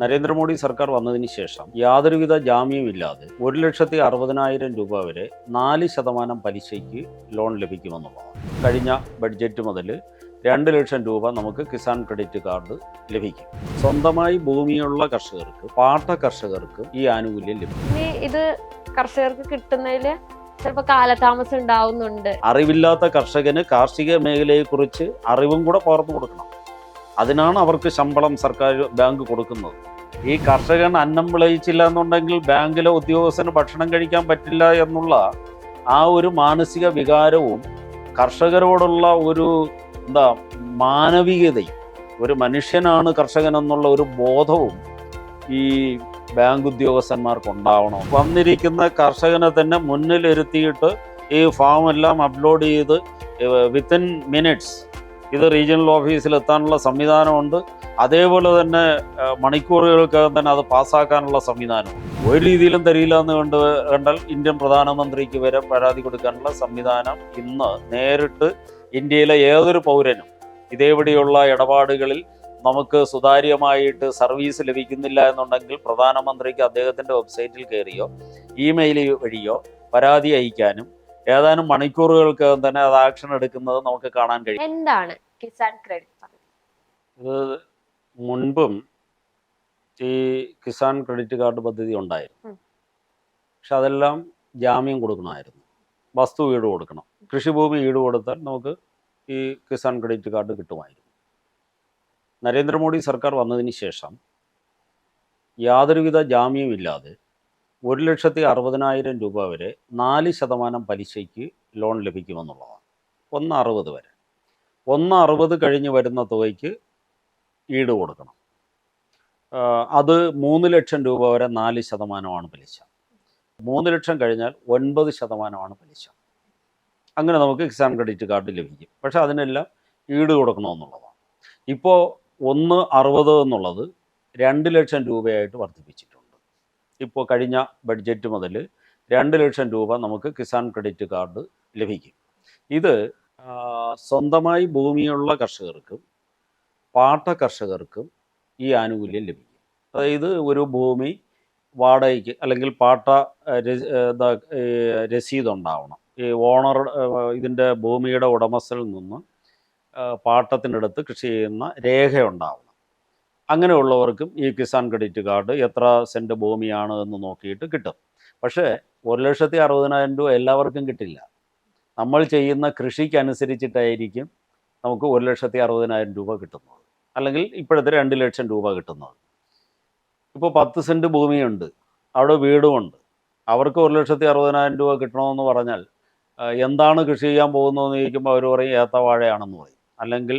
നരേന്ദ്രമോദി സർക്കാർ വന്നതിന് ശേഷം യാതൊരുവിധ ജാമ്യമില്ലാതെ ഒരു ലക്ഷത്തി അറുപതിനായിരം രൂപ വരെ നാല് ശതമാനം പലിശയ്ക്ക് ലോൺ ലഭിക്കുമെന്നുള്ളതാണ്. കഴിഞ്ഞ ബഡ്ജറ്റ് മുതൽ രണ്ട് ലക്ഷം രൂപ നമുക്ക് കിസാൻ ക്രെഡിറ്റ് കാർഡ് ലഭിക്കും. സ്വന്തമായി ഭൂമിയുള്ള കർഷകർക്ക് പാട്ട കർഷകർക്ക് ഈ ആനുകൂല്യം ലഭിക്കും. ഇത് കർഷകർക്ക് കിട്ടുന്നതിൽ ചിലപ്പോ കാലതാമസം ഉണ്ടാവുന്നുണ്ട്. അറിവില്ലാത്ത കർഷകന് കാർഷിക മേഖലയെ കുറിച്ച് അറിവും കൂടെ പകർന്നു കൊടുക്കണം. അതിനാണ് അവർക്ക് ശമ്പളം സർക്കാർ ബാങ്ക് കൊടുക്കുന്നത്. ഈ കർഷകൻ അന്നം വിളയിച്ചില്ല എന്നുണ്ടെങ്കിൽ ബാങ്കിലെ ഉദ്യോഗസ്ഥന് ഭക്ഷണം കഴിക്കാൻ പറ്റില്ല എന്നുള്ള ആ ഒരു മാനസിക വികാരവും കർഷകരോടുള്ള ഒരു എന്താ മാനവികതയും ഒരു മനുഷ്യനാണ് കർഷകൻ എന്നുള്ള ഒരു ബോധവും ഈ ബാങ്ക് ഉദ്യോഗസ്ഥന്മാർക്ക് ഉണ്ടാവണം. വന്നിരിക്കുന്ന കർഷകനെ തന്നെ മുന്നിലിരുത്തിയിട്ട് ഈ ഫാം എല്ലാം അപ്ലോഡ് ചെയ്ത് വിത്തിൻ മിനിറ്റ്സ് ഇത് റീജിയണൽ ഓഫീസിൽ എത്താനുള്ള സംവിധാനമുണ്ട്. അതേപോലെ തന്നെ മണിക്കൂറുകൾക്കകം തന്നെ അത് പാസ്സാക്കാനുള്ള സംവിധാനമുണ്ട് ഒരു രീതിയിലും തരില്ല എന്ന് കണ്ട് കണ്ടാൽ ഇന്ത്യൻ പ്രധാനമന്ത്രിക്ക് വരെ പരാതി കൊടുക്കാനുള്ള സംവിധാനം ഇന്ന് നേരിട്ട് ഇന്ത്യയിലെ ഏതൊരു പൗരനും ഇതേപടിയുള്ള ഇടപാടുകളിൽ നമുക്ക് സുതാര്യമായിട്ട് സർവീസ് ലഭിക്കുന്നില്ല എന്നുണ്ടെങ്കിൽ പ്രധാനമന്ത്രിക്ക് അദ്ദേഹത്തിന്റെ വെബ്സൈറ്റിൽ കയറിയോ ഇമെയിൽ വഴിയോ പരാതി അയക്കാനും ഏതാനും മണിക്കൂറുകൾക്കകം തന്നെ അത് ആക്ഷൻ എടുക്കുന്നത് നമുക്ക് കാണാൻ കഴിയും. എന്താണ് കിസാൻ ക്രെഡിറ്റ് പദ്ധതി? ഇത് മുൻപും ഈ കിസാൻ ക്രെഡിറ്റ് കാർഡ് പദ്ധതി ഉണ്ടായിരുന്നു. പക്ഷെ അതെല്ലാം ജാമ്യം കൊടുക്കണമായിരുന്നു. വസ്തു ഈട് കൊടുക്കണം. കൃഷിഭൂമി ഈട് കൊടുത്താൽ നമുക്ക് ഈ കിസാൻ ക്രെഡിറ്റ് കാർഡ് കിട്ടുമായിരുന്നു. നരേന്ദ്രമോദി സർക്കാർ വന്നതിന് ശേഷം യാതൊരുവിധ ജാമ്യമില്ലാതെ ഒരു ലക്ഷത്തി അറുപതിനായിരം രൂപ വരെ നാല് ശതമാനം പലിശയ്ക്ക് ലോൺ ലഭിക്കുമെന്നുള്ളതാണ്. ഒന്ന് അറുപത് വരെ. ഒന്ന് അറുപത് കഴിഞ്ഞ് വരുന്ന തുകയ്ക്ക് ഈട് കൊടുക്കണം. അത് മൂന്ന് ലക്ഷം രൂപ വരെ നാല് ശതമാനമാണ് പലിശ. മൂന്ന് ലക്ഷം കഴിഞ്ഞാൽ ഒൻപത് ശതമാനമാണ് പലിശ. അങ്ങനെ നമുക്ക് കിസാൻ ക്രെഡിറ്റ് കാർഡ് ലഭിക്കും. പക്ഷേ അതിനെല്ലാം ഈട് കൊടുക്കണമെന്നുള്ളതാണ്. ഇപ്പോൾ ഒന്ന് അറുപത് എന്നുള്ളത് രണ്ട് ലക്ഷം രൂപയായിട്ട് വർദ്ധിപ്പിച്ചിട്ടുണ്ട്. ഇപ്പോൾ കഴിഞ്ഞ ബഡ്ജറ്റ് മുതൽ രണ്ട് ലക്ഷം രൂപ നമുക്ക് കിസാൻ ക്രെഡിറ്റ് കാർഡ് ലഭിക്കും. ഇത് സ്വന്തമായി ഭൂമിയുള്ള കർഷകർക്കും പാട്ട കർഷകർക്കും ഈ ആനുകൂല്യം ലഭിക്കും. അതായത് ഒരു ഭൂമി വാടകയ്ക്ക് അല്ലെങ്കിൽ പാട്ട രസീത് ഉണ്ടാവണം ഈ ഓണർ ഇതിന്റെ ഭൂമിയുടെ ഉടമസ്ഥയിൽ നിന്ന് പാട്ടത്തിനടുത്ത് കൃഷി ചെയ്യുന്ന രേഖ ഉണ്ടാവണം അങ്ങനെയുള്ളവർക്കും ഈ കിസാൻ ക്രെഡിറ്റ് കാർഡ് എത്ര സെന്റ് ഭൂമിയാണ് എന്ന് നോക്കിയിട്ട് കിട്ടും. പക്ഷേ ഒരു ലക്ഷത്തി അറുപതിനായിരം രൂപ എല്ലാവർക്കും കിട്ടില്ല. നമ്മൾ ചെയ്യുന്ന കൃഷിക്കനുസരിച്ചിട്ടായിരിക്കും നമുക്ക് ഒരു ലക്ഷത്തി അറുപതിനായിരം രൂപ കിട്ടുന്നത്. അല്ലെങ്കിൽ ഇപ്പോഴത്തെ രണ്ട് ലക്ഷം രൂപ കിട്ടുന്നത്. ഇപ്പോൾ പത്ത് സെന്റ് ഭൂമിയുണ്ട്. അവിടെ വീടുമുണ്ട്. അവർക്ക് ഒരു ലക്ഷത്തി അറുപതിനായിരം രൂപ കിട്ടണമെന്ന് പറഞ്ഞാൽ എന്താണ് കൃഷി ചെയ്യാൻ പോകുന്നതെന്ന് ചോദിക്കുമ്പോൾ അവർ പറയും ഏത്തവാഴയാണെന്ന് പറയും. അല്ലെങ്കിൽ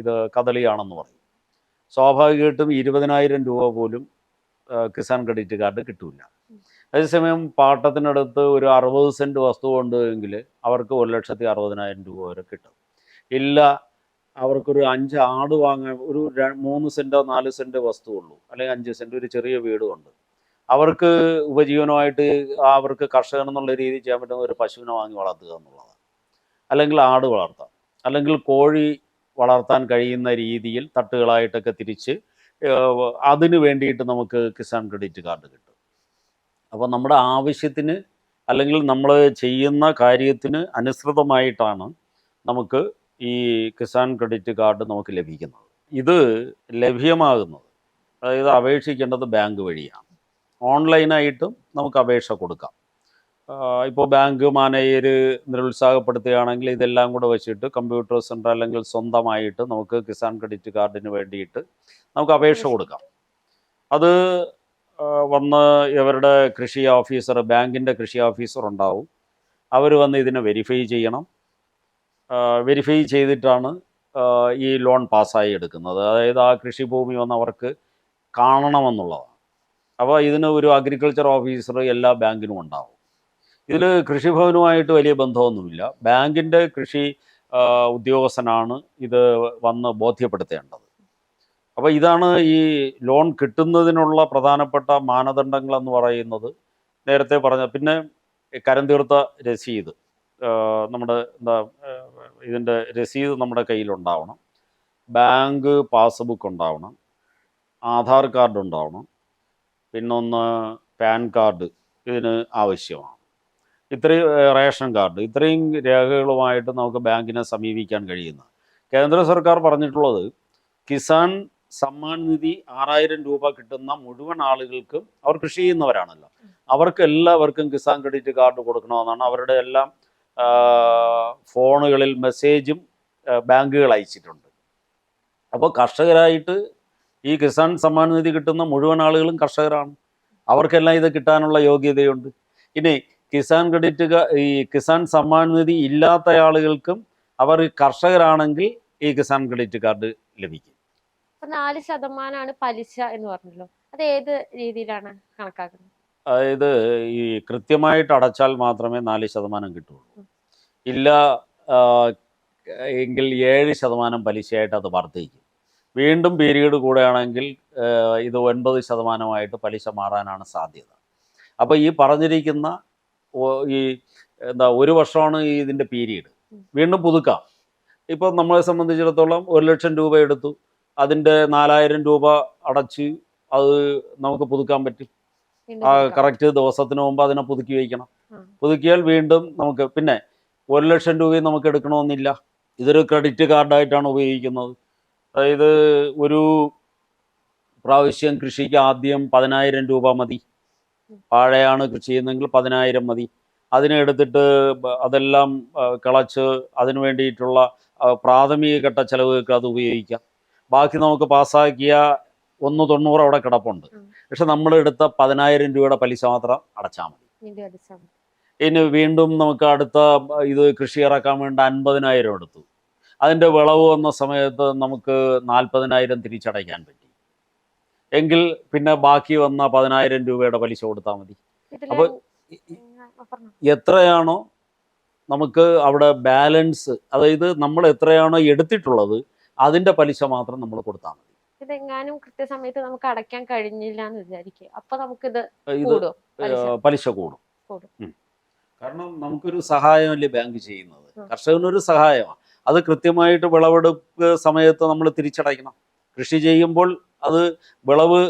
ഇത് കദളിയാണെന്ന് പറയും. സ്വാഭാവികമായിട്ടും ഇരുപതിനായിരം രൂപ പോലും കിസാൻ ക്രെഡിറ്റ് കാർഡ് കിട്ടൂല. അതേസമയം പാട്ടത്തിനടുത്ത് ഒരു അറുപത് സെന്റ് വസ്തു ഉണ്ടെങ്കിൽ അവർക്ക് ഒരു ലക്ഷത്തി അറുപതിനായിരം രൂപ വരെ കിട്ടും. ഇല്ല അവർക്കൊരു അഞ്ച് ആട് വാങ്ങാൻ ഒരു മൂന്ന് സെന്റോ നാല് സെന്റ് വസ്തു ഉള്ളൂ. അല്ലെങ്കിൽ അഞ്ച് സെന്റ് ഒരു ചെറിയ വീടുമുണ്ട് അവർക്ക് ഉപജീവനമായിട്ട് അവർക്ക് കർഷകൻ എന്നുള്ള രീതിയിൽ ചെയ്യാൻ പറ്റുന്ന ഒരു പശുവിനെ വാങ്ങി വളർത്തുക എന്നുള്ളതാണ്. അല്ലെങ്കിൽ ആട് വളർത്താം. അല്ലെങ്കിൽ കോഴി വളർത്താൻ കഴിയുന്ന രീതിയിൽ തട്ടുകളായിട്ടൊക്കെ തിരിച്ച് അതിന് വേണ്ടിയിട്ട് നമുക്ക് കിസാൻ ക്രെഡിറ്റ് കാർഡ് കിട്ടും. അപ്പോൾ നമ്മുടെ ആവശ്യത്തിന് അല്ലെങ്കിൽ നമ്മൾ ചെയ്യുന്ന കാര്യത്തിന് അനുസൃതമായിട്ടാണ് നമുക്ക് ഈ കിസാൻ ക്രെഡിറ്റ് കാർഡ് നമുക്ക് ലഭിക്കുന്നത്. ഇത് ലഭ്യമാകുന്നത് അതായത് അപേക്ഷിക്കേണ്ടത് ബാങ്ക് വഴിയാണ്. ഓൺലൈനായിട്ടും നമുക്ക് അപേക്ഷ കൊടുക്കാം. ഇപ്പോൾ ബാങ്ക് മാനേജർ നിരുത്സാഹപ്പെടുത്തുകയാണെങ്കിൽ ഇതെല്ലാം കൂടെ വെച്ചിട്ട് കമ്പ്യൂട്ടർ സെന്റർ അല്ലെങ്കിൽ സ്വന്തമായിട്ട് നമുക്ക് കിസാൻ ക്രെഡിറ്റ് കാർഡിന് വേണ്ടിയിട്ട് നമുക്ക് അപേക്ഷ കൊടുക്കാം. അത് വന്ന് ഇവരുടെ കൃഷി ഓഫീസർ ബാങ്കിന്റെ കൃഷി ഓഫീസർ ഉണ്ടാവും. അവർ വന്ന് ഇതിനെ വെരിഫൈ ചെയ്യണം. വെരിഫൈ ചെയ്തിട്ടാണ് ഈ ലോൺ പാസ്സായി എടുക്കുന്നത്. അതായത് ആ കൃഷിഭൂമി വന്ന് അവർക്ക് കാണണമെന്നുള്ളതാണ്. അപ്പോൾ ഇതിന് ഒരു അഗ്രികൾച്ചർ ഓഫീസർ എല്ലാ ബാങ്കിനും ഉണ്ടാവും. ഇതിൽ കൃഷിഭവനുമായിട്ട് വലിയ ബന്ധമൊന്നുമില്ല. ബാങ്കിന്റെ കൃഷി ഉദ്യോഗസ്ഥനാണ് ഇത് വന്ന് ബോധ്യപ്പെടുത്തേണ്ടത്. അപ്പോൾ ഇതാണ് ഈ ലോൺ കിട്ടുന്നതിനുള്ള പ്രധാനപ്പെട്ട മാനദണ്ഡങ്ങൾ എന്ന് പറയുന്നത്. നേരത്തെ പറഞ്ഞ പിന്നെ കരം തീർത്ത രസീത് നമ്മുടെ എന്താ ഇതിന്റെ രസീത് നമ്മുടെ കയ്യിലുണ്ടാവണം. ബാങ്ക് പാസ്ബുക്ക് ഉണ്ടാവണം. ആധാർ കാർഡ് ഉണ്ടാവണം. പിന്നൊന്ന് പാൻ കാർഡ് ഇതിന് ആവശ്യമാണ്. ഇത്രയും റേഷൻ കാർഡ് ഇത്രയും രേഖകളുമായിട്ട് നമുക്ക് ബാങ്കിനെ സമീപിക്കാൻ കഴിയുന്ന. കേന്ദ്ര സർക്കാർ പറഞ്ഞിട്ടുള്ളത് കിസാൻ സമ്മാൻ നിധി ആറായിരം രൂപ കിട്ടുന്ന മുഴുവൻ ആളുകൾക്കും അവർ കൃഷി ചെയ്യുന്നവരാണല്ലോ. അവർക്ക് എല്ലാവർക്കും കിസാൻ ക്രെഡിറ്റ് കാർഡ് കൊടുക്കണമെന്നാണ് അവരുടെ എല്ലാം ഫോണുകളിൽ മെസ്സേജും ബാങ്കുകൾ അയച്ചിട്ടുണ്ട്. അപ്പോൾ കർഷകരായിട്ട് ഈ കിസാൻ സമ്മാൻ നിധി കിട്ടുന്ന മുഴുവൻ ആളുകളും കർഷകരാണ്. അവർക്കെല്ലാം ഇത് കിട്ടാനുള്ള യോഗ്യതയുണ്ട്. ഇനി കിസാൻ ക്രെഡിറ്റ് ഈ കിസാൻ സമ്മാൻ നിധി ഇല്ലാത്ത ആളുകൾക്കും അവർ കർഷകരാണെങ്കിൽ ഈ കിസാൻ ക്രെഡിറ്റ് കാർഡ് ലഭിക്കും. നാല് ശതമാനമാണ് പലിശ എന്ന് പറഞ്ഞല്ലോ. അത് ഏത് രീതിയിലാണ് കണക്കാക്കുന്നത്? അതായത് ഈ കൃത്യമായിട്ട് അടച്ചാൽ മാത്രമേ നാല് ശതമാനം കിട്ടുള്ളൂ. ഇല്ല എങ്കിൽ ഏഴ് ശതമാനം പലിശയായിട്ട് അത് വർദ്ധിക്കും. വീണ്ടും പീരീഡ് കൂടുകയാണെങ്കിൽ ആ, ഇത് ഒൻപത് ശതമാനമായിട്ട് പലിശ മാറാനാണ് സാധ്യത. അപ്പോൾ ഈ പറഞ്ഞിരിക്കുന്ന ഈ എന്താ ഒരു വർഷമാണ് ഈ ഇതിന്റെ പീരീഡ്. വീണ്ടും പുതുക്കാം. ഇപ്പോൾ നമ്മളെ സംബന്ധിച്ചിടത്തോളം ഒരു ലക്ഷം രൂപ എടുത്തു. അതിന്റെ നാലായിരം രൂപ അടച്ച് അത് നമുക്ക് പുതുക്കാൻ പറ്റും. ആ. കറക്റ്റ് ദിവസത്തിന് മുമ്പ് അതിനെ പുതുക്കി വയ്ക്കണം. പുതുക്കിയാൽ വീണ്ടും നമുക്ക് പിന്നെ ഒരു ലക്ഷം രൂപയും നമുക്ക് എടുക്കണമെന്നില്ല. ഇതൊരു ക്രെഡിറ്റ് കാർഡായിട്ടാണ് ഉപയോഗിക്കുന്നത്. അതായത് ഒരു പ്രാവശ്യം കൃഷിക്ക് ആദ്യം പതിനായിരം രൂപ മതി. വാഴയാണ് കൃഷി ചെയ്യുന്നതെങ്കിൽ പതിനായിരം മതി. അതിനെ എടുത്തിട്ട് അതെല്ലാം കിളച്ച് അതിന് വേണ്ടിയിട്ടുള്ള പ്രാഥമിക ഘട്ട ചെലവുകൾക്ക് അത് ഉപയോഗിക്കാം. ബാക്കി നമുക്ക് പാസ്സാക്കിയ ഒന്ന് തൊണ്ണൂറ് അവിടെ കിടപ്പുണ്ട്. പക്ഷെ നമ്മൾ എടുത്ത പതിനായിരം രൂപയുടെ പലിശ മാത്രം അടച്ചാൽ മതി. ഇനി വീണ്ടും നമുക്ക് അടുത്ത ഇത് കൃഷി ഇറക്കാൻ വേണ്ട അൻപതിനായിരം എടുത്തു. അതിന്റെ വിളവ് വന്ന സമയത്ത് നമുക്ക് നാൽപ്പതിനായിരം തിരിച്ചടയ്ക്കാൻ പറ്റി. എങ്കിൽ പിന്നെ ബാക്കി വന്ന പതിനായിരം രൂപയുടെ പലിശ കൊടുത്താൽ മതി. അപ്പൊ. എത്രയാണോ നമുക്ക് അവിടെ ബാലൻസ് അതായത് നമ്മൾ എത്രയാണോ എടുത്തിട്ടുള്ളത് അതിന്റെ പലിശ മാത്രം നമ്മൾ കൊടുത്താൽ മതി. ഇതെങ്ങാനും കൃത്യസമയത്ത് നമുക്ക് അടയ്ക്കാൻ കഴിഞ്ഞില്ല എന്ന് വിചാരിക്കുക. അപ്പൊ നമുക്ക് ഇത് കൂടും പലിശ. കൂടും. കാരണം നമുക്കൊരു സഹായമല്ലേ ബാങ്ക് ചെയ്യുന്നത്. കർഷകനൊരു സഹായമാണ് അത് കൃത്യമായിട്ട് വിളവെടുപ്പ് സമയത്ത് നമ്മൾ തിരിച്ചടയ്ക്കണം. കൃഷി ചെയ്യുമ്പോൾ അത് വിളവ്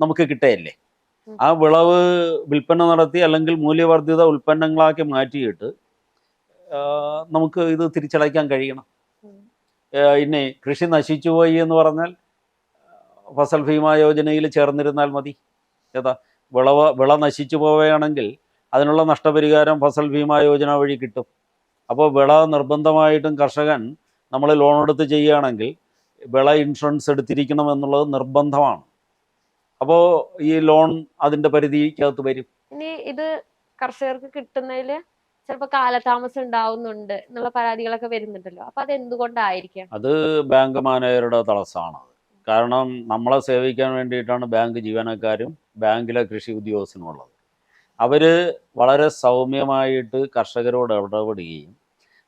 നമുക്ക് കിട്ടുകയല്ലേ ആ വിളവ് വിൽപ്പന നടത്തി അല്ലെങ്കിൽ മൂല്യവർദ്ധിത ഉൽപ്പന്നങ്ങളാക്കി മാറ്റിയിട്ട് നമുക്ക് ഇത് തിരിച്ചടയ്ക്കാൻ കഴിയണം. ഇനി കൃഷി നശിച്ചു പോയി എന്ന് പറഞ്ഞാൽ ഫസൽ ഭീമ യോജനയിൽ ചേർന്നിരുന്നാൽ മതി. ഏതാ വിളവ് വിള നശിച്ചു പോവുകയാണെങ്കിൽ അതിനുള്ള നഷ്ടപരിഹാരം ഫസൽ ഭീമ യോജന വഴി കിട്ടും. അപ്പോൾ വിള നിർബന്ധമായിട്ടും കർഷകൻ നമ്മൾ ലോൺ എടുത്ത് ചെയ്യുകയാണെങ്കിൽ വിള ഇൻഷുറൻസ് എടുത്തിരിക്കണം എന്നുള്ളത് നിർബന്ധമാണ്. അപ്പോ ഈ ലോൺ അതിന്റെ പരിധിക്കകത്ത് വരും. ഇനി ഇത് കർഷകർക്ക് കിട്ടുന്നതിൽ ചിലപ്പോ കാലതാമസം ഉണ്ടാവുന്നുണ്ട് എന്നുള്ള പരാതികളൊക്കെ വരുന്നുണ്ടല്ലോ. അപ്പൊ അത് എന്തുകൊണ്ടായിരിക്കാം? അത് ബാങ്ക് മാനേജരുടെ തടസ്സമാണ്. കാരണം നമ്മളെ സേവിക്കാൻ വേണ്ടിയിട്ടാണ് ബാങ്ക് ജീവനക്കാരും ബാങ്കിലെ കൃഷി ഉദ്യോഗസ്ഥനും ഉള്ളത്. അവർ വളരെ സൗമ്യമായിട്ട് കർഷകരോട് ഇടപെടുകയും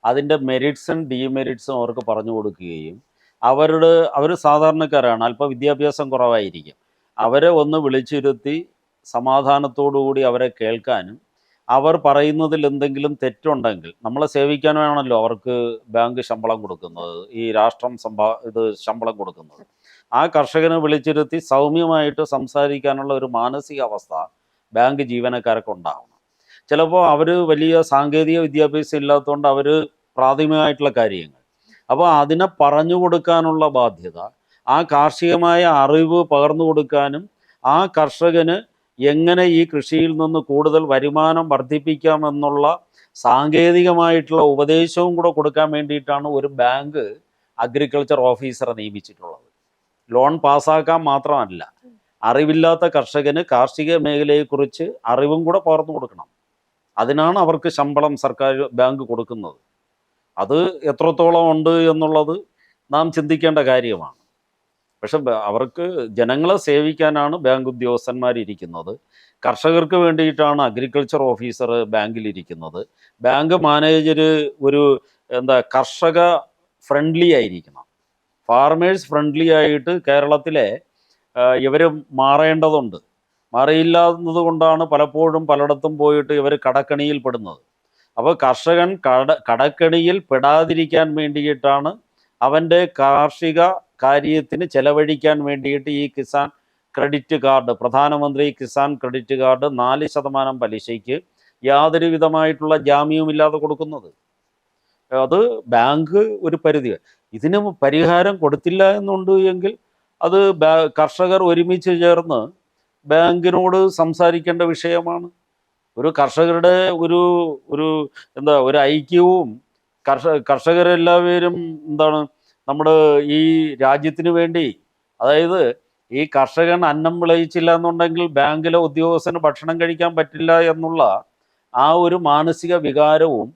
അതിന്റെ മെരിറ്റ്സും ഡീമെരിറ്റ്സും അവർക്ക് പറഞ്ഞു കൊടുക്കുകയും അവരുടെ അവർ സാധാരണക്കാരാണ്. അല്പം വിദ്യാഭ്യാസം കുറവായിരിക്കും. അവരെ ഒന്ന് വിളിച്ചിരുത്തി സമാധാനത്തോടുകൂടി അവരെ കേൾക്കാനും അവർ പറയുന്നതിൽ എന്തെങ്കിലും തെറ്റുണ്ടെങ്കിൽ നമ്മളെ സേവിക്കാനാണല്ലോ അവർക്ക് ബാങ്ക് ശമ്പളം കൊടുക്കുന്നത് ഈ രാഷ്ട്രം സംഭാ ഇത് ശമ്പളം കൊടുക്കുന്നത്. ആ കർഷകനെ വിളിച്ചിരുത്തി സൗമ്യമായിട്ട് സംസാരിക്കാനുള്ള ഒരു മാനസികാവസ്ഥ ബാങ്ക് ജീവനക്കാർക്ക് ഉണ്ടാവണം. ചിലപ്പോൾ അവർ വലിയ സാങ്കേതിക വിദ്യാഭ്യാസം ഇല്ലാത്തതുകൊണ്ട് അവർ പ്രാഥമികമായിട്ടുള്ള കാര്യങ്ങൾ അപ്പോൾ അതിനെ പറഞ്ഞു കൊടുക്കാനുള്ള ബാധ്യത ആ കാർഷികമായ അറിവ് പകർന്നു കൊടുക്കാനും ആ കർഷകന് എങ്ങനെ ഈ കൃഷിയിൽ നിന്ന് കൂടുതൽ വരുമാനം വർദ്ധിപ്പിക്കാമെന്നുള്ള സാങ്കേതികമായിട്ടുള്ള ഉപദേശവും കൂടെ കൊടുക്കാൻ വേണ്ടിയിട്ടാണ് ഒരു ബാങ്ക് അഗ്രികൾച്ചർ ഓഫീസറെ നിയമിച്ചിട്ടുള്ളത്. ലോൺ പാസ്സാക്കാൻ മാത്രമല്ല അറിവില്ലാത്ത കർഷകന് കാർഷിക മേഖലയെക്കുറിച്ച് അറിവും കൂടെ പകർന്നു കൊടുക്കണം. അതിനാണ് അവർക്ക് ശമ്പളം സർക്കാർ ബാങ്ക് കൊടുക്കുന്നത്. അത് എത്രത്തോളം ഉണ്ട് എന്നുള്ളത് നാം ചിന്തിക്കേണ്ട കാര്യമാണ്. പക്ഷെ അവർക്ക് ജനങ്ങളെ സേവിക്കാനാണ് ബാങ്ക് ഉദ്യോഗസ്ഥന്മാരിരിക്കുന്നത്. കർഷകർക്ക് വേണ്ടിയിട്ടാണ് അഗ്രികൾച്ചർ ഓഫീസർ ബാങ്കിലിരിക്കുന്നത്. ബാങ്ക് മാനേജർ ഒരു എന്താ കർഷക ഫ്രണ്ട്ലി ആയിരിക്കണം. ഫാർമേഴ്സ് ഫ്രണ്ട്ലി ആയിട്ട് കേരളത്തിലെ ഇവർ മാറേണ്ടതുണ്ട്. മാറിയില്ലാത്തത് കൊണ്ടാണ് പലപ്പോഴും പലയിടത്തും പോയിട്ട് ഇവർ കടക്കണിയിൽ പെടുന്നത്. അപ്പോൾ കർഷകൻ കട കടക്കണിയിൽ പെടാതിരിക്കാൻ വേണ്ടിയിട്ടാണ് അവന്റെ കാർഷിക കാര്യത്തിന് ചെലവഴിക്കാൻ വേണ്ടിയിട്ട് ഈ കിസാൻ ക്രെഡിറ്റ് കാർഡ് പ്രധാനമന്ത്രി കിസാൻ ക്രെഡിറ്റ് കാർഡ് നാല് ശതമാനം പലിശയ്ക്ക് യാതൊരു വിധമായിട്ടുള്ള ജാമ്യവുമില്ലാതെ കൊടുക്കുന്നത്. അത് ബാങ്ക് ഒരു പരിധി. ഇതിന് പരിഹാരം കൊടുത്തില്ല എന്നുണ്ട് എങ്കിൽ അത് കർഷകർ ഒരുമിച്ച് ചേർന്ന് ബാങ്കിനോട് സംസാരിക്കേണ്ട വിഷയമാണ്. ഒരു കർഷകരുടെ ഒരു ഒരു എന്താ ഒരു ഐക്യവും കർഷക കർഷകരെല്ലാവരും എന്താണ് നമ്മുടെ ഈ രാജ്യത്തിന് വേണ്ടി. അതായത് ഈ കർഷകൻ അന്നം വിളയിച്ചില്ല എന്നുണ്ടെങ്കിൽ ബാങ്കിലെ ഉദ്യോഗസ്ഥന് ഭക്ഷണം കഴിക്കാൻ പറ്റില്ല എന്നുള്ള ആ ഒരു മാനസിക വികാരവും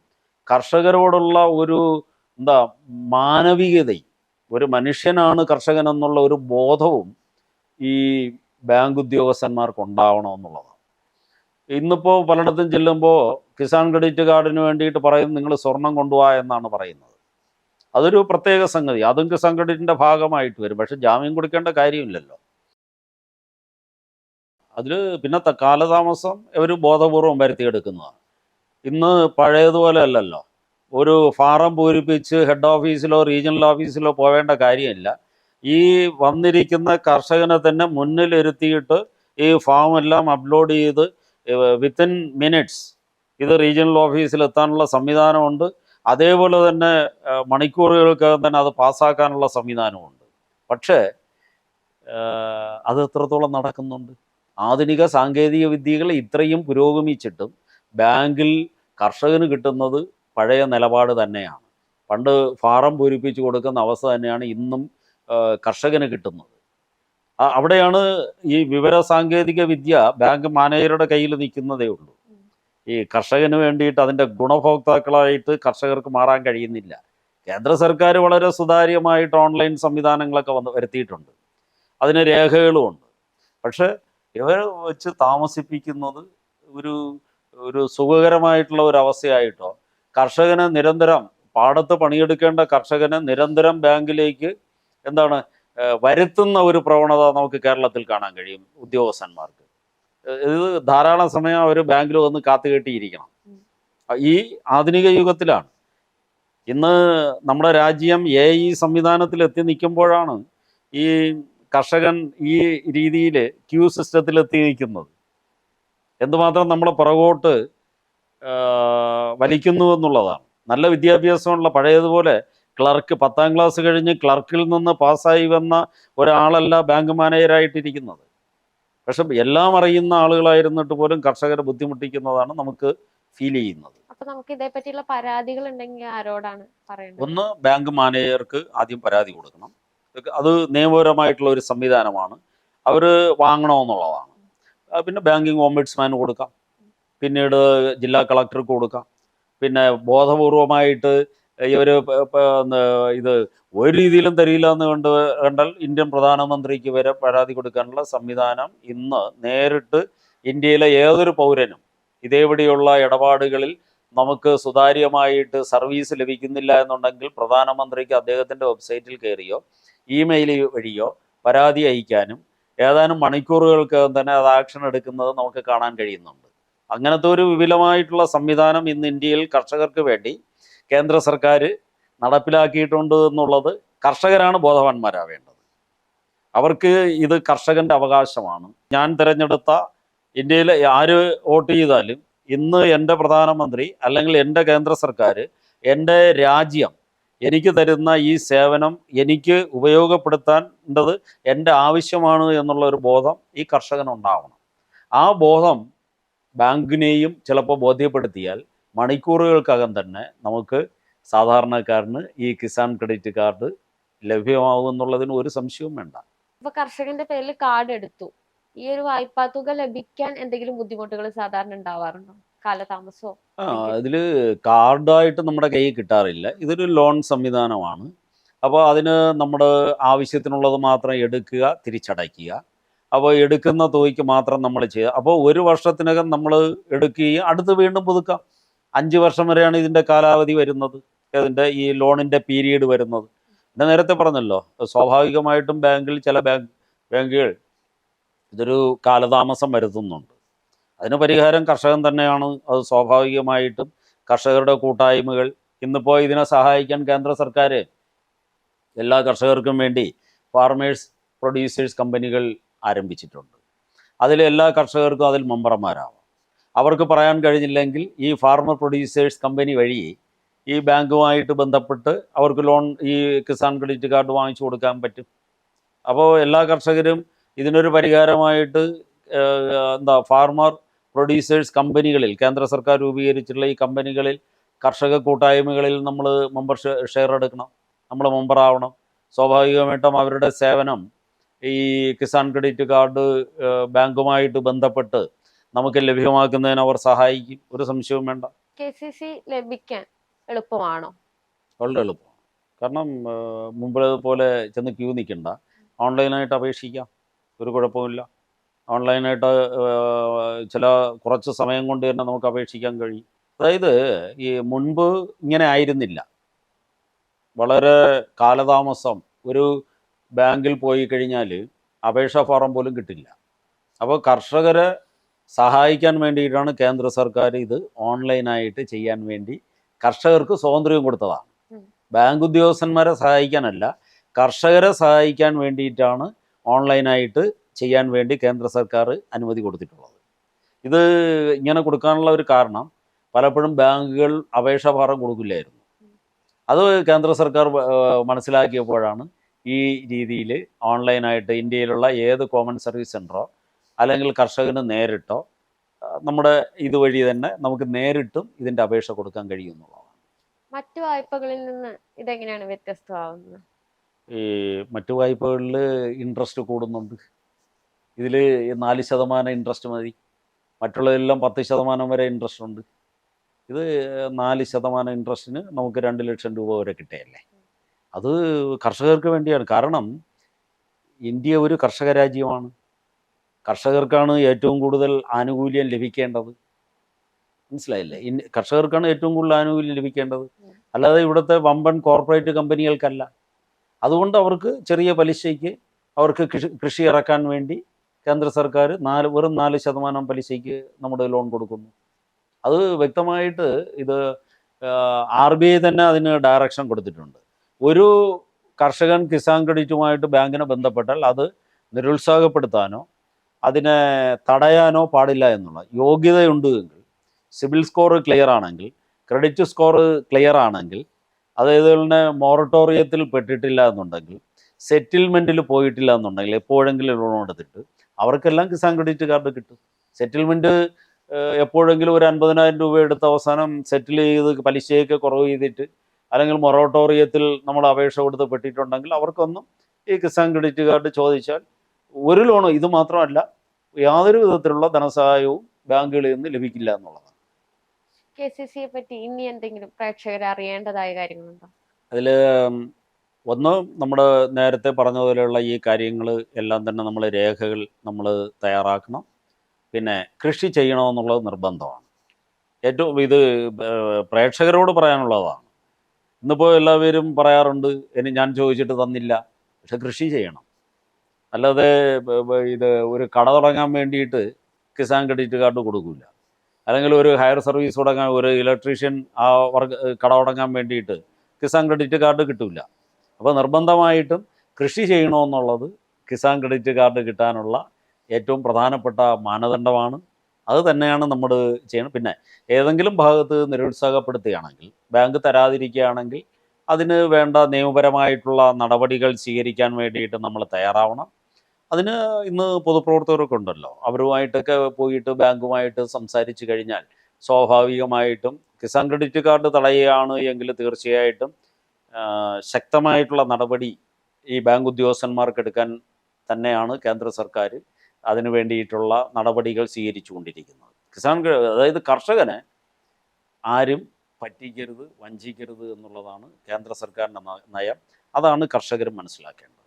കർഷകരോടുള്ള ഒരു എന്താ മാനവികതയും ഒരു മനുഷ്യനാണ് കർഷകൻ എന്നുള്ള ഒരു ബോധവും ഈ ബാങ്ക് ഉദ്യോഗസ്ഥന്മാർക്ക് ഉണ്ടാവണമെന്നുള്ളതാണ് ഇന്നിപ്പോൾ പലയിടത്തും ചെല്ലുമ്പോൾ കിസാൻ ക്രെഡിറ്റ് കാർഡിന് വേണ്ടിയിട്ട് പറയും നിങ്ങൾ സ്വർണം കൊണ്ടുപോവാ എന്നാണ് പറയുന്നത്. അതൊരു പ്രത്യേക സംഗതി. അതും കിസാൻ ക്രെഡിറ്റിന്റെ ഭാഗമായിട്ട് വരും. പക്ഷെ ജാമ്യം കൊടുക്കേണ്ട കാര്യമില്ലല്ലോ. അതിൽ പിന്നെ കാലതാമസം ഇവർ ബോധപൂർവം വരുത്തിയെടുക്കുന്നതാണ്. ഇന്ന് പഴയതുപോലെ അല്ലല്ലോ. ഒരു ഫാറം പൂരിപ്പിച്ച് ഹെഡ് ഓഫീസിലോ റീജിയണൽ ഓഫീസിലോ പോവേണ്ട കാര്യമില്ല. ഈ വന്നിരിക്കുന്ന കർഷകനെ തന്നെ മുന്നിലിരുത്തിയിട്ട് ഈ ഫാം എല്ലാം അപ്ലോഡ് ചെയ്ത് വിത്തിൻ മിനിറ്റ്സ് ഇത് റീജിയണൽ ഓഫീസിൽ എത്താനുള്ള സംവിധാനമുണ്ട്. അതേപോലെ തന്നെ മണിക്കൂറുകൾക്കകം തന്നെ അത് പാസ്സാക്കാനുള്ള സംവിധാനമുണ്ട്. പക്ഷേ അത് എത്രത്തോളം നടക്കുന്നുണ്ട്? ആധുനിക സാങ്കേതിക വിദ്യകൾ ഇത്രയും പുരോഗമിച്ചിട്ടും ബാങ്കിൽ കർഷകന് കിട്ടുന്നത് പഴയ നിലപാട് തന്നെയാണ്. പണ്ട് ഫാറം പൂരിപ്പിച്ച് കൊടുക്കുന്ന അവസ്ഥ തന്നെയാണ് ഇന്നും കർഷകന് കിട്ടുന്നത്. അവിടെയാണ് ഈ വിവര സാങ്കേതിക വിദ്യ ബാങ്ക് മാനേജറുടെ കയ്യിൽ നിൽക്കുന്നതേ ഉള്ളൂ. ഈ കർഷകന് വേണ്ടിയിട്ട് അതിന്റെ ഗുണഭോക്താക്കളായിട്ട് കർഷകർക്ക് മാറാൻ കഴിയുന്നില്ല. കേന്ദ്ര സർക്കാർ വളരെ സുതാര്യമായിട്ട് ഓൺലൈൻ സംവിധാനങ്ങളൊക്കെ വന്ന് വരുത്തിയിട്ടുണ്ട്. അതിന് രേഖകളും ഉണ്ട്. പക്ഷേ ഇവർ വെച്ച് താമസിപ്പിക്കുന്നത് ഒരു ഒരു സുഖകരമായിട്ടുള്ള ഒരു അവസ്ഥയായിട്ടോ കർഷകനെ നിരന്തരം പാടത്ത് പണിയെടുക്കേണ്ട കർഷകനെ നിരന്തരം ബാങ്കിലേക്ക് എന്താണ് വരുത്തുന്ന ഒരു പ്രവണത നമുക്ക് കേരളത്തിൽ കാണാൻ കഴിയും ഉദ്യോഗസ്ഥന്മാർക്ക്. ഇത് ധാരാളം സമയം അവർ ബാങ്കിൽ വന്ന് കാത്തുകെട്ടിയിരിക്കണം. ഈ ആധുനിക യുഗത്തിലാണ്. ഇന്ന് നമ്മുടെ രാജ്യം എ ഇ സംവിധാനത്തിൽ എത്തി നിൽക്കുമ്പോഴാണ് ഈ കർഷകൻ ഈ രീതിയിൽ ക്യൂ സിസ്റ്റത്തിൽ എത്തി നിൽക്കുന്നത്. എന്തുമാത്രം നമ്മളെ പുറകോട്ട് വലിക്കുന്നു എന്നുള്ളതാണ്. നല്ല വിദ്യാഭ്യാസമുള്ള പഴയതുപോലെ ക്ലർക്ക് പത്താം ക്ലാസ് കഴിഞ്ഞ് ക്ലർക്കിൽ നിന്ന് പാസ്സായി വന്ന ഒരാളല്ല ബാങ്ക് മാനേജരായിട്ടിരിക്കുന്നത്. പക്ഷെ എല്ലാം അറിയുന്ന ആളുകളായിരുന്നിട്ട് പോലും കർഷകരെ ബുദ്ധിമുട്ടിക്കുന്നതാണ് നമുക്ക് ഫീൽ ചെയ്യുന്നത്. അപ്പൊ നമുക്ക് ഇതേപ്പറ്റിയുള്ള പരാതികൾ ഉണ്ടെങ്കിൽ ആരോടാണ് പറയുന്നത് ഒന്ന് ബാങ്ക് മാനേജർക്ക് ആദ്യം പരാതി കൊടുക്കണം. അത് നിയമപരമായിട്ടുള്ള ഒരു സംവിധാനമാണ്. അവർ വാങ്ങണമെന്നുള്ളതാണ്. പിന്നെ ബാങ്കിങ് ഓംബിഡ്സ്മാന് കൊടുക്കാം. പിന്നീട് ജില്ലാ കളക്ടർക്ക് കൊടുക്കാം. പിന്നെ ബോധപൂർവമായിട്ട് ഇവർ ഇത് ഒരു രീതിയിലും തരില്ല എന്ന് കണ്ട് കണ്ടാൽ ഇന്ത്യൻ പ്രധാനമന്ത്രിക്ക് വരെ പരാതി കൊടുക്കാനുള്ള സംവിധാനം ഇന്ന് നേരിട്ട് ഇന്ത്യയിലെ ഏതൊരു പൗരനും ഇതേപടിയുള്ള ഇടപാടുകളിൽ നമുക്ക് സുതാര്യമായിട്ട് സർവീസ് ലഭിക്കുന്നില്ല എന്നുണ്ടെങ്കിൽ പ്രധാനമന്ത്രിക്ക് അദ്ദേഹത്തിന്റെ വെബ്സൈറ്റിൽ കയറിയോ ഇമെയിൽ വഴിയോ പരാതി അയക്കാനും ഏതാനും മണിക്കൂറുകൾക്കകം തന്നെ അത് ആക്ഷൻ എടുക്കുന്നത് നമുക്ക് കാണാൻ കഴിയുന്നുണ്ട്. അങ്ങനത്തെ ഒരു വിപുലമായിട്ടുള്ള സംവിധാനം ഇന്ന് ഇന്ത്യയിൽ കർഷകർക്ക് വേണ്ടി കേന്ദ്ര സർക്കാർ നടപ്പിലാക്കിയിട്ടുണ്ട് എന്നുള്ളത് കർഷകരാണ് ബോധവാന്മാരാവേണ്ടത്. അവർക്ക് ഇത് കർഷകന്റെ അവകാശമാണ്. ഞാൻ തിരഞ്ഞെടുത്ത ഇന്ത്യയിൽ ആര് വോട്ട് ചെയ്താലും ഇന്ന് എന്റെ പ്രധാനമന്ത്രി അല്ലെങ്കിൽ എന്റെ കേന്ദ്ര സർക്കാർ എന്റെ രാജ്യം എനിക്ക് തരുന്ന ഈ സേവനം എനിക്ക് ഉപയോഗപ്പെടുത്തേണ്ടത് എന്റെ ആവശ്യമാണ് എന്നുള്ള ഒരു ബോധം ഈ കർഷകനുണ്ടാവണം. ആ ബോധം ബാങ്കിനെയും ചിലപ്പോൾ ബോധ്യപ്പെടുത്തിയാൽ മണിക്കൂറുകൾക്കകം തന്നെ നമുക്ക് സാധാരണക്കാരന് ഈ കിസാൻ ക്രെഡിറ്റ് കാർഡ് ലഭ്യമാവും എന്നുള്ളതിന് ഒരു സംശയവും വേണ്ട. ഇപ്പൊ കർഷകന്റെ പേരിൽ കാർഡ് എടുത്തു. ഈ ഒരു വായ്പാ തുക ലഭിക്കാൻ എന്തെങ്കിലും ബുദ്ധിമുട്ടുകൾ സാധാരണ ഉണ്ടാവാറുണ്ടോ? കാലതാമസോ? ആ ഇതിൽ കാർഡായിട്ട് നമ്മുടെ കയ്യിൽ കിട്ടാറില്ല. ഇതൊരു ലോൺ സംവിധാനമാണ്. അപ്പോൾ അതിന് നമ്മുടെ ആവശ്യത്തിനുള്ളത് മാത്രം എടുക്കുക തിരിച്ചടയ്ക്കുക. അപ്പോൾ എടുക്കുന്ന തുകയ്ക്ക് മാത്രം നമ്മൾ ചെയ്യുക. അപ്പോൾ ഒരു വർഷത്തിനകം നമ്മൾ എടുക്കുകയും അടുത്ത് വീണ്ടും പുതുക്കാം. അഞ്ച് വർഷം വരെയാണ് ഇതിന്റെ കാലാവധി വരുന്നത് ഇതിന്റെ ഈ ലോണിന്റെ പീരീഡ് വരുന്നത്. ഞാൻ നേരത്തെ പറഞ്ഞല്ലോ സ്വാഭാവികമായിട്ടും ബാങ്കിൽ ചില ബാങ്ക് ബാങ്കുകൾ ഇതൊരു കാലതാമസം വരുത്തുന്നുണ്ട്. അതിന് പരിഹാരം കർഷകൻ തന്നെയാണ്. അത് സ്വാഭാവികമായിട്ടും കർഷകരുടെ കൂട്ടായ്മകൾ ഇന്നിപ്പോൾ ഇതിനെ സഹായിക്കാൻ കേന്ദ്ര സർക്കാർ എല്ലാ കർഷകർക്കും വേണ്ടി ഫാർമേഴ്സ് പ്രൊഡ്യൂസേഴ്സ് കമ്പനികൾ ആരംഭിച്ചിട്ടുണ്ട്. അതിൽ എല്ലാ കർഷകർക്കും അതിൽ മെമ്പർമാരാവാം. അവർക്ക് പറയാൻ കഴിഞ്ഞില്ലെങ്കിൽ ഈ ഫാർമർ പ്രൊഡ്യൂസേഴ്സ് കമ്പനി വഴി ഈ ബാങ്കുമായിട്ട് ബന്ധപ്പെട്ട് അവർക്ക് ലോൺ ഈ കിസാൻ ക്രെഡിറ്റ് കാർഡ് വാങ്ങിച്ചു കൊടുക്കാൻ പറ്റും. അപ്പോൾ എല്ലാ കർഷകരും ഇതിനൊരു പരിഹാരമായിട്ട് എന്താ ഫാർമർ പ്രൊഡ്യൂസേഴ്സ് കമ്പനികളിൽ കേന്ദ്ര സർക്കാർ രൂപീകരിച്ചിട്ടുള്ള ഈ കമ്പനികളിൽ കർഷക കൂട്ടായ്മകളിൽ നമ്മൾ മെമ്പർ ഷെയർ എടുക്കണം നമ്മൾ മെമ്പർ ആവണം. സ്വാഭാവികമായിട്ടും അവരുടെ സേവനം ഈ കിസാൻ ക്രെഡിറ്റ് കാർഡ് ബാങ്കുമായിട്ട് ബന്ധപ്പെട്ട് നമുക്ക് ലഭ്യമാക്കുന്നതിന് അവർ സഹായിക്കും. ഒരു സംശയവും വേണ്ട. കെ സി സി ലഭിക്കാൻ എളുപ്പമാണോ? വളരെ എളുപ്പം കാരണം മുമ്പിലതുപോലെ പോലെ ചെന്ന് ക്യൂ നിൽക്കണ്ട. ഓൺലൈനായിട്ട് അപേക്ഷിക്കാം. ഒരു കുഴപ്പമില്ല ഓൺലൈനായിട്ട് ചില കുറച്ച് സമയം കൊണ്ട് തന്നെ നമുക്ക് അപേക്ഷിക്കാൻ കഴിയും. അതായത് ഈ മുൻപ് ഇങ്ങനെ ആയിരുന്നില്ല. വളരെ കാലതാമസം. ഒരു ബാങ്കിൽ പോയി കഴിഞ്ഞാൽ അപേക്ഷാ ഫോറം പോലും കിട്ടില്ല. അപ്പോൾ കർഷകരെ സഹായിക്കാൻ വേണ്ടിയിട്ടാണ് കേന്ദ്ര സർക്കാർ ഇത് ഓൺലൈനായിട്ട് ചെയ്യാൻ വേണ്ടി കർഷകർക്ക് സ്വാതന്ത്ര്യം കൊടുത്തതാണ്. ബാങ്ക് ഉദ്യോഗസ്ഥന്മാരെ സഹായിക്കാനല്ല കർഷകരെ സഹായിക്കാൻ വേണ്ടിയിട്ടാണ് ഓൺലൈനായിട്ട് ചെയ്യാൻ വേണ്ടി കേന്ദ്ര സർക്കാർ അനുമതി കൊടുത്തിട്ടുള്ളത്. ഇത് ഇങ്ങനെ കൊടുക്കാനുള്ള ഒരു കാരണം പലപ്പോഴും ബാങ്കുകൾ അപേക്ഷാഭാരം കൊടുക്കില്ലായിരുന്നു. അത് കേന്ദ്ര സർക്കാർ മനസ്സിലാക്കിയപ്പോഴാണ് ഈ രീതിയിൽ ഓൺലൈനായിട്ട് ഇന്ത്യയിലുള്ള ഏത് കോമൺ സർവീസ് സെന്ററോ അല്ലെങ്കിൽ കർഷകന് നേരിട്ടോ നമ്മുടെ ഇതുവഴി തന്നെ നമുക്ക് നേരിട്ടും ഇതിന്റെ അപേക്ഷ കൊടുക്കാൻ കഴിയുന്നുള്ളതാണ്. മറ്റു വായ്പകളിൽ നിന്ന് ഇതെങ്ങനെയാണ് വ്യത്യസ്തമാവുന്നത്? ഈ മറ്റു വായ്പകളിൽ ഇൻട്രസ്റ്റ് കൂടുന്നുണ്ട്. ഇതിൽ നാല് ശതമാനം ഇൻട്രസ്റ്റ് മതി. മറ്റുള്ളതെല്ലാം പത്ത് ശതമാനം വരെ ഇൻട്രസ്റ്റ് ഉണ്ട്. ഇത് നാല് ശതമാനം ഇൻട്രസ്റ്റിന് നമുക്ക് രണ്ട് ലക്ഷം രൂപ വരെ കിട്ടുകയല്ലേ? അത് കർഷകർക്ക് വേണ്ടിയാണ്. കാരണം ഇന്ത്യ ഒരു കർഷക രാജ്യമാണ്. കർഷകർക്കാണ് ഏറ്റവും കൂടുതൽ ആനുകൂല്യം ലഭിക്കേണ്ടത്. മനസ്സിലായില്ലേ? ഇന്ന് കർഷകർക്കാണ് ഏറ്റവും കൂടുതൽ ആനുകൂല്യം ലഭിക്കേണ്ടത്. അല്ലാതെ ഇവിടുത്തെ വമ്പൻ കോർപ്പറേറ്റ് കമ്പനികൾക്കല്ല. അതുകൊണ്ട് അവർക്ക് ചെറിയ പലിശയ്ക്ക് അവർക്ക് കൃഷി കൃഷി ഇറക്കാൻ വേണ്ടി കേന്ദ്ര സർക്കാർ നാല് വെറും നാല് ശതമാനം പലിശയ്ക്ക് നമ്മുടെ ലോൺ കൊടുക്കുന്നു. അത് വ്യക്തമായിട്ട് ഇത് ആർ ബി ഐ തന്നെ അതിന് ഡയറക്ഷൻ കൊടുത്തിട്ടുണ്ട്. ഒരു കർഷകൻ കിസാൻ ക്രെഡിറ്റുമായിട്ട് ബാങ്കിനെ ബന്ധപ്പെട്ടാൽ അത് നിരുത്സാഹപ്പെടുത്താനോ അതിനെ തടയാനോ പാടില്ല എന്നുള്ള യോഗ്യതയുണ്ട് എങ്കിൽ സിബിൽ സ്കോർ ക്ലിയർ ആണെങ്കിൽ ക്രെഡിറ്റ് സ്കോർ ക്ലിയർ ആണെങ്കിൽ അതായത് തന്നെ മൊറട്ടോറിയത്തിൽ പെട്ടിട്ടില്ല എന്നുണ്ടെങ്കിൽ സെറ്റിൽമെന്റിൽ പോയിട്ടില്ല എന്നുണ്ടെങ്കിൽ എപ്പോഴെങ്കിലും ലോൺ എടുത്തിട്ട് അവർക്കെല്ലാം കിസാൻ ക്രെഡിറ്റ് കാർഡ് കിട്ടും. സെറ്റിൽമെന്റ് എപ്പോഴെങ്കിലും ഒരു അൻപതിനായിരം രൂപ എടുത്ത് അവസാനം സെറ്റിൽ ചെയ്ത് പലിശയൊക്കെ കുറവ് ചെയ്തിട്ട് അല്ലെങ്കിൽ മൊറട്ടോറിയത്തിൽ നമ്മൾ അപേക്ഷ കൊടുത്ത് പെട്ടിട്ടുണ്ടെങ്കിൽ അവർക്കൊന്നും ഈ കിസാൻ ക്രെഡിറ്റ് കാർഡ് ചോദിച്ചാൽ ഒരു ലോണോ ഇത് മാത്രമല്ല യാതൊരു വിധത്തിലുള്ള ധനസഹായവും ബാങ്കുകളിൽ നിന്ന് ലഭിക്കില്ല എന്നുള്ളതാണ്. കെ സി സിയെ പറ്റി ഇനി എന്തെങ്കിലും പ്രേക്ഷകർ അറിയേണ്ടതായ കാര്യങ്ങളുണ്ടോ? അതിൽ ഒന്ന് നമ്മൾ നേരത്തെ പറഞ്ഞതുപോലെയുള്ള ഈ കാര്യങ്ങൾ എല്ലാം തന്നെ നമ്മൾ രേഖകൾ നമ്മൾ തയ്യാറാക്കണം. പിന്നെ കൃഷി ചെയ്യണമെന്നുള്ളത് നിർബന്ധമാണ്. ഏറ്റവും ഇത് പ്രേക്ഷകരോട് പറയാനുള്ളതാണ്. ഇന്നിപ്പോൾ എല്ലാവരും പറയാറുണ്ട് ഇനി ഞാൻ ചോദിച്ചിട്ട് തന്നില്ല. പക്ഷെ കൃഷി ചെയ്യണം. അല്ലാതെ ഇത് ഒരു കട തുടങ്ങാൻ വേണ്ടിയിട്ട് കിസാൻ ക്രെഡിറ്റ് കാർഡ് കൊടുക്കില്ല അല്ലെങ്കിൽ ഒരു ഹയർ സർവീസ് തുടങ്ങാൻ ഒരു ഇലക്ട്രീഷ്യൻ ആ വർക്ക് കട തുടങ്ങാൻ വേണ്ടിയിട്ട് കിസാൻ ക്രെഡിറ്റ് കാർഡ് കിട്ടില്ല അപ്പോൾ നിർബന്ധമായിട്ടും കൃഷി ചെയ്യണമെന്നുള്ളത് കിസാൻ ക്രെഡിറ്റ് കാർഡ് കിട്ടാനുള്ള ഏറ്റവും പ്രധാനപ്പെട്ട മാനദണ്ഡമാണ്. അത് തന്നെയാണ് നമ്മൾ ചെയ്യണം പിന്നെ ഏതെങ്കിലും ഭാഗത്ത് നിരുത്സാഹപ്പെടുത്തുകയാണെങ്കിൽ ബാങ്ക് തരാതിരിക്കുകയാണെങ്കിൽ അതിന് വേണ്ട നിയമപരമായിട്ടുള്ള നടപടികൾ സ്വീകരിക്കാൻ വേണ്ടിയിട്ട് നമ്മൾ തയ്യാറാവണം. അതിന് ഇന്ന് പൊതുപ്രവർത്തകരൊക്കെ ഉണ്ടല്ലോ. അവരുമായിട്ടൊക്കെ പോയിട്ട് ബാങ്കുമായിട്ട് സംസാരിച്ചു കഴിഞ്ഞാൽ സ്വാഭാവികമായിട്ടും കിസാൻ ക്രെഡിറ്റ് കാർഡ് തടയുകയാണ് എങ്കിൽ തീർച്ചയായിട്ടും ശക്തമായിട്ടുള്ള നടപടി ഈ ബാങ്ക് ഉദ്യോഗസ്ഥന്മാർക്ക് എടുക്കാൻ തന്നെയാണ് കേന്ദ്ര സർക്കാർ അതിനു വേണ്ടിയിട്ടുള്ള നടപടികൾ സ്വീകരിച്ചുകൊണ്ടിരിക്കുന്നത്. കിസാൻ അതായത് കർഷകനെ ആരും പറ്റിക്കരുത് വഞ്ചിക്കരുത് എന്നുള്ളതാണ് കേന്ദ്ര സർക്കാരിന്റെ നയം അതാണ് കർഷകർ മനസ്സിലാക്കേണ്ടത്.